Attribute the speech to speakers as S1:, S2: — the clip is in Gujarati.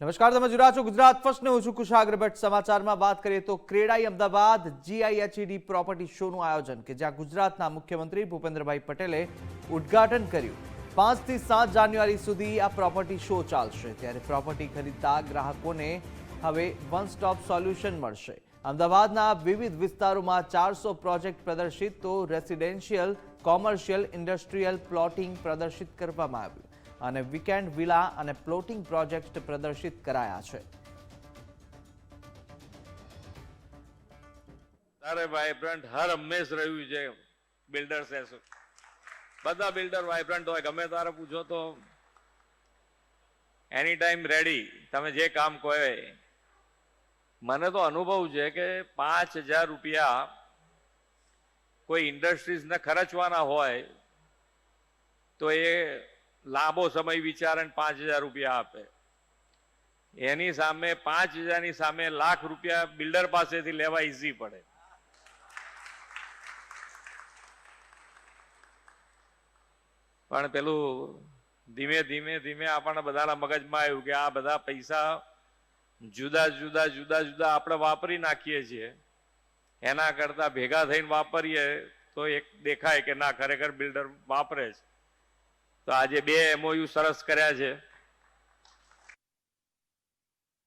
S1: નમસ્કાર, તમે જોડા છો ગુજરાત ફર્સ્ટને હું છું કુશાગ્ર ભટ્ટ. સમાચારમાં વાત કરીએ તો ક્રેડાઈ અમદાવાદ જીઆઈએચઈડી પ્રોપર્ટી શોનું આયોજન કે જ્યાં ગુજરાતના મુખ્યમંત્રી ભૂપેન્દ્રભાઈ પટેલે ઉદ્ઘાટન કર્યું. પાંચથી સાત જાન્યુઆરી સુધી આ પ્રોપર્ટી શો ચાલશે. ત્યારે પ્રોપર્ટી ખરીદતા ગ્રાહકોને હવે વન સ્ટોપ સોલ્યુશન મળશે. અમદાવાદના વિવિધ વિસ્તારોમાં ચારસો પ્રોજેક્ટ પ્રદર્શિત તો રેસિડેન્શિયલ કોમર્શિયલ ઇન્ડસ્ટ્રીયલ પ્લોટિંગ પ્રદર્શિત કરવામાં આવ્યું. અને વીકેન્ડ વિલા અને પ્લોટિંગ પ્રોજેક્ટ પ્રદર્શિત કરાયા છે.
S2: અરે વાઇબ્રન્ટ હર હંમેશ રહ્યું છે બિલ્ડર્સ બધા બિલ્ડર વાઇબ્રન્ટ હોય, ગમે તારે પૂછો તો. એની ટાઈમ રેડી તમે જે કામ કહો. મને તો અનુભવ છે કે પાંચ હજાર રૂપિયા કોઈ ઇન્ડસ્ટ્રીઝને ખર્ચવાના હોય, તો એ લાંબો સમય વિચારે પાંચ હજાર રૂપિયા આપે. એની સામે પાંચ હજારની સામે લાખ રૂપિયા બિલ્ડર પાસેથી લેવા ઈઝી પડે. પણ પેલું ધીમે ધીમે ધીમે આપણને બધાના મગજમાં આવ્યું કે આ બધા પૈસા જુદા જુદા જુદા જુદા આપણે વાપરી નાખીએ છીએ. એના કરતા ભેગા થઈને વાપરીએ તો એક દેખાય કે ના, ખરેખર બિલ્ડર વાપરે છે. તો આજે બે એમઓયુ સરસ કર્યા છે.